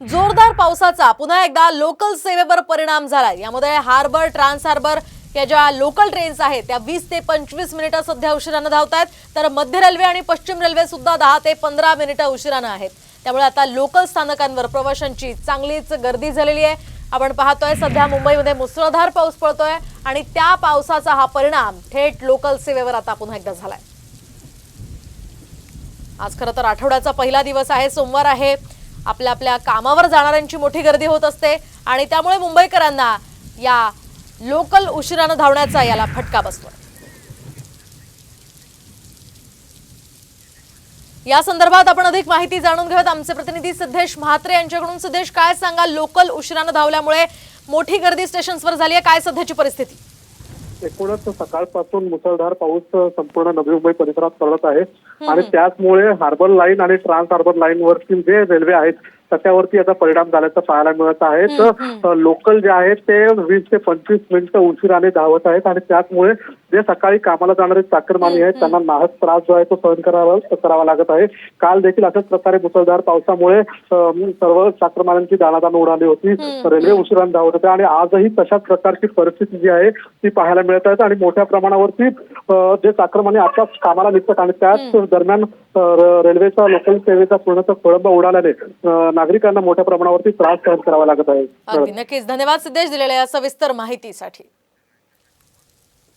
जोरदार पावसाचा पुन्हा एकदा लोकल सेवेवर परिणाम झाला यामध्ये हार्बर ट्रान्स हार्बर या ज्या लोकल ट्रेन्स आहेत त्या वीस ते पंचवीस मिनिटं सध्या उशिरानं धावत आहेत तर मध्य रेल्वे आणि पश्चिम रेल्वे सुद्धा दहा ते पंधरा मिनिटं उशिरानं आहेत. त्यामुळे आता लोकल स्थानकांवर प्रवाशांची चांगलीच गर्दी झालेली आहे. आपण पाहतोय सध्या मुंबईमध्ये मुसळधार पाऊस पडतोय आणि त्या पावसाचा हा परिणाम थेट लोकल सेवेवर आता पुन्हा एकदा झालाय. आज खरं तर आठवड्याचा पहिला दिवस आहे सोमवार आहे. आपल्या आपल्या कामावर जाणाऱ्यांची मोठी गर्दी होत असते आणि त्यामुळे मुंबईकरांना या लोकल उशिरानं धावण्याचा याला फटका बसतो या संदर्भात आपण अधिक माहिती जाणून घेऊयात. आमचे प्रतिनिधी सिद्धेश म्हात्रे यांच्याकडून. सिद्धेश काय सांगा लोकल उशिरानं धावल्यामुळे मोठी गर्दी स्टेशन्सवर झाली आहे. काय सध्याची परिस्थिती? एकूणच सकाळपासून मुसळधार पाऊस संपूर्ण नवी मुंबई परिसरात पडत आहे. आणि त्याचमुळे हार्बर लाईन आणि ट्रान्स हार्बर लाईन वरतील जे रेल्वे आहेत त्याच्यावरती याचा परिणाम झाल्याचं पाहायला मिळत आहे. तर लोकल जे आहेत ते वीस ते पंचवीस मिनिटं उशिराने धावत आहेत आणि त्याचमुळे जे सकाळी कामाला जाणारे चाकरमानी आहेत त्यांना नाहक त्रास जो आहे तो सहन करावा करावा लागत आहे. काल देखील अशाच प्रकारे मुसळधार पावसामुळे सर्व चाकरमान्यांची दाणादाण उडाली होती. रेल्वे उशिराने धावत होत्या आणि आजही तशाच प्रकारची परिस्थिती जी आहे ती पाहायला मिळत आहे आणि मोठ्या प्रमाणावरती जे चाकरमाने आता कामाला निघतात आणि त्याच दरम्यान रेल्वेचा लोकल सेवेचा पूर्णतः खोळंबा उडाल्याने नागरिकांना मोठ्या प्रमाणावरती त्रास सहन करावा लागत आहे. अगदी. नक्कीच. धन्यवाद सिद्धेश दिलेल्या सविस्तर माहितीसाठी.